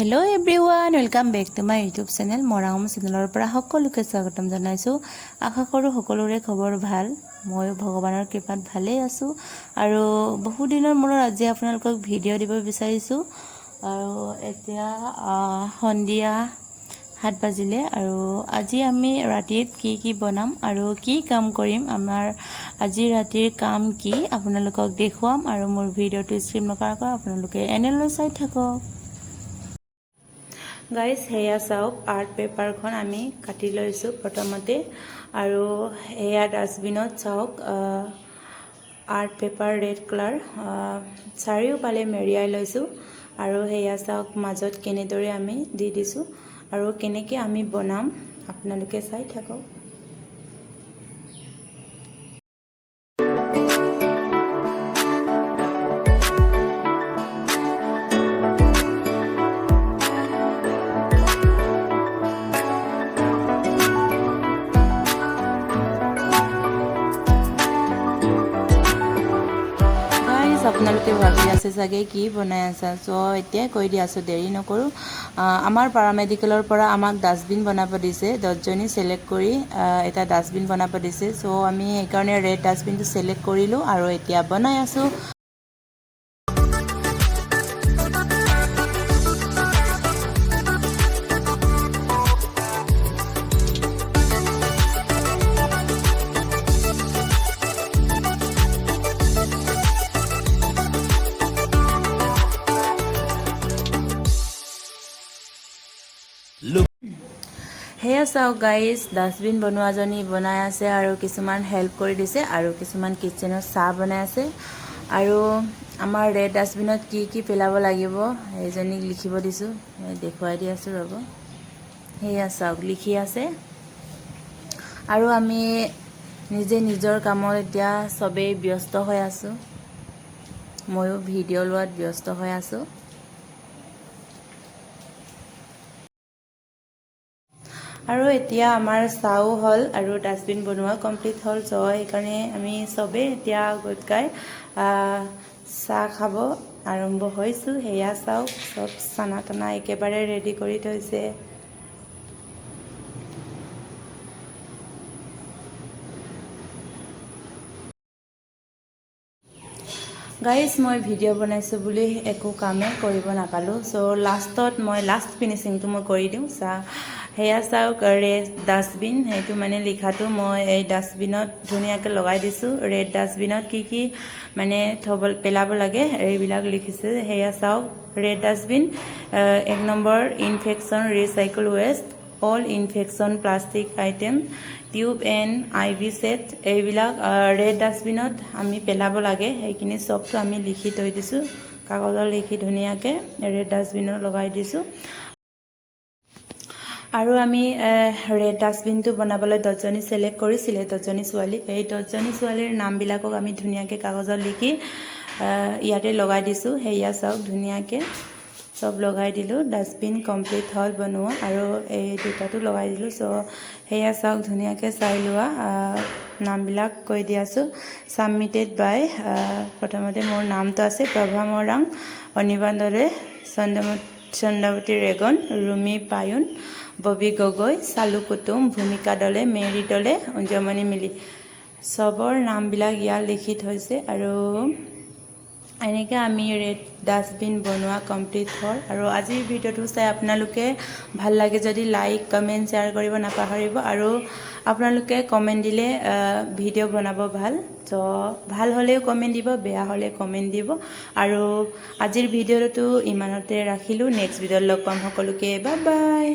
Hello' every one welcome back to my YouTube channel মৰাঙম চেনেলৰ পৰা সকলোকে স্বাগতম জনাইছোঁ। আশা কৰোঁ সকলোৰে খবৰ ভাল। ময়ো ভগৱানৰ কৃপাত ভালেই আছোঁ। আৰু বহুদিনৰ মূৰত আজি আপোনালোকক ভিডিঅ' দিব বিচাৰিছোঁ। আৰু এতিয়া সন্ধিয়া সাত বাজিলে আৰু আজি আমি ৰাতিত কি কি বনাম আৰু কি কাম কৰিম আমাৰ আজি ৰাতিৰ কাম কি আপোনালোকক দেখুৱাম আৰু মোৰ ভিডিঅ'টো স্ক্ৰীপ নকৰাকৈ আপোনালোকে এনেলৈ চাই থাকক। গাইজ সেয়া চাওক আৰ্ট পেপাৰখন আমি কাটি লৈছোঁ প্ৰথমতে। আৰু সেয়া ডাষ্টবিনত চাওক আৰ্ট পেপাৰ ৰেড কালাৰ চাৰিওফালে মেৰিয়াই লৈছোঁ। আৰু সেয়া চাওক, মাজত কেনেদৰে আমি দি দিছোঁ। আৰু কেনেকৈ আমি বনাম, আপোনালোকে চাই থাকক। আপোনালোকে ভাবি আছে চাগে কি বনাই আছা। চ' এতিয়াই কৈ দি আছোঁ দেৰি নকৰোঁ। আমাৰ পাৰামেডিকেলৰ পৰা আমাক ডাষ্টবিন বনাব দিছে। দহজনী চিলেক্ট কৰি এটা ডাষ্টবিন বনাব দিছে। চ' আমি সেইকাৰণে ৰেড ডাষ্টবিনটো চিলেক্ট কৰিলোঁ আৰু এতিয়া বনাই আছোঁ। সেয়া চাওক গাইজ ডাষ্টবিন বনোৱাজনী বনাই আছে আৰু কিছুমান হেল্প কৰি দিছে আৰু কিছুমান কিটচেনত চাহ বনাই আছে। আৰু আমাৰ ৰেড ডাষ্টবিনত কি কি পেলাব লাগিব সেইজনীক লিখিব দিছোঁ। দেখুৱাই দি আছোঁ ৰ'ব। সেয়া চাওক লিখি আছে। আৰু আমি নিজে নিজৰ কামত এতিয়া চবেই ব্যস্ত হৈ আছোঁ। ময়ো ভিডিঅ' লোৱাত ব্যস্ত হৈ আছোঁ। আৰু এতিয়া আমাৰ চাও হ'ল আৰু ডাষ্টবিন বনোৱা কমপ্লিট হ'ল, চ' সেইকাৰণে আমি চবেই এতিয়া গোট খাই চাহ খাব আৰম্ভ হৈছোঁ, সেয়া চাওক চব চানা টানা একেবাৰে ৰেডি কৰি থৈছে। গাইজ মই ভিডিঅ' বনাইছোঁ বুলি একো কামেই কৰিব নাপালোঁ। চ' লাষ্টত মই লাষ্ট ফিনিচিংটো মই কৰি দিওঁ। চা, সেয়া চাওক ৰেড ডাষ্টবিন সেইটো মানে লিখাটো মই এই ডাষ্টবিনত ধুনীয়াকৈ লগাই দিছোঁ। ৰেড ডাষ্টবিনত কি কি মানে থ'ব, পেলাব লাগে, এইবিলাক লিখিছে। সেয়া চাওক ৰেড ডাষ্টবিন এক number infection recycle waste all infection plastic item tube and I V set এইবিলাক ৰেড ডাষ্টবিনত আমি পেলাব লাগে। সেইখিনি চবটো আমি লিখি থৈ দিছোঁ। কাগজত লিখি ধুনীয়াকৈ ৰেড ডাষ্টবিনত লগাই দিছোঁ। আৰু আমি ৰেড ডাষ্টবিনটো বনাবলৈ দহজনী চিলেক্ট কৰিছিলে দহজনী ছোৱালী। এই দহজনী ছোৱালীৰ নামবিলাকক আমি ধুনীয়াকৈ কাগজত লিখি ইয়াতে লগাই দিছোঁ। সেয়া চাওক ধুনীয়াকৈ। চব লগাই দিলোঁ ডাষ্টবিন কমপ্লিট হ'ল বনোৱা আৰু এই দুটাটো লগাই দিলোঁ। চ' সেয়া চাওক ধুনীয়াকৈ চাই লোৱা নামবিলাক কৈ দি আছোঁ ছাবমিটেড বাই প্ৰথমতে মোৰ নামটো আছে প্ৰভা মৰাং অনিৰ্বাণ দলে চন্দ্ৰমতী চন্দ্ৰাৱতী ৰেগন ৰুমি পায়ুন ববি গগৈ চালু কুটুম ভূমিকা দলে মেৰী দলে অঞ্জমণি মিলি। চবৰ নামবিলাক ইয়াত লিখি থৈছে আৰু এনেকৈ আমি ৰেড ডাষ্টবিন বনোৱা কমপ্লিট হ'ল। আৰু আজিৰ ভিডিঅ'টো চাই আপোনালোকে ভালো লাগে যদি লাইক, কমেণ্ট, শ্বেয়াৰ কৰিব নাপাহৰিব আৰু আপোনালোকে কমেণ্ট দিলে ভিডিঅ' বনাব ভালো। ত' ভালো হ'লেও কমেণ্ট দিব, বেয়া হ'লে কমেণ্ট দিব। আৰু আজিৰ ভিডিঅ'টো ইমানতে ৰাখিলোঁ। নেক্সট ভিডিঅ'ত লগ পাম সকলোকে। Bye bye.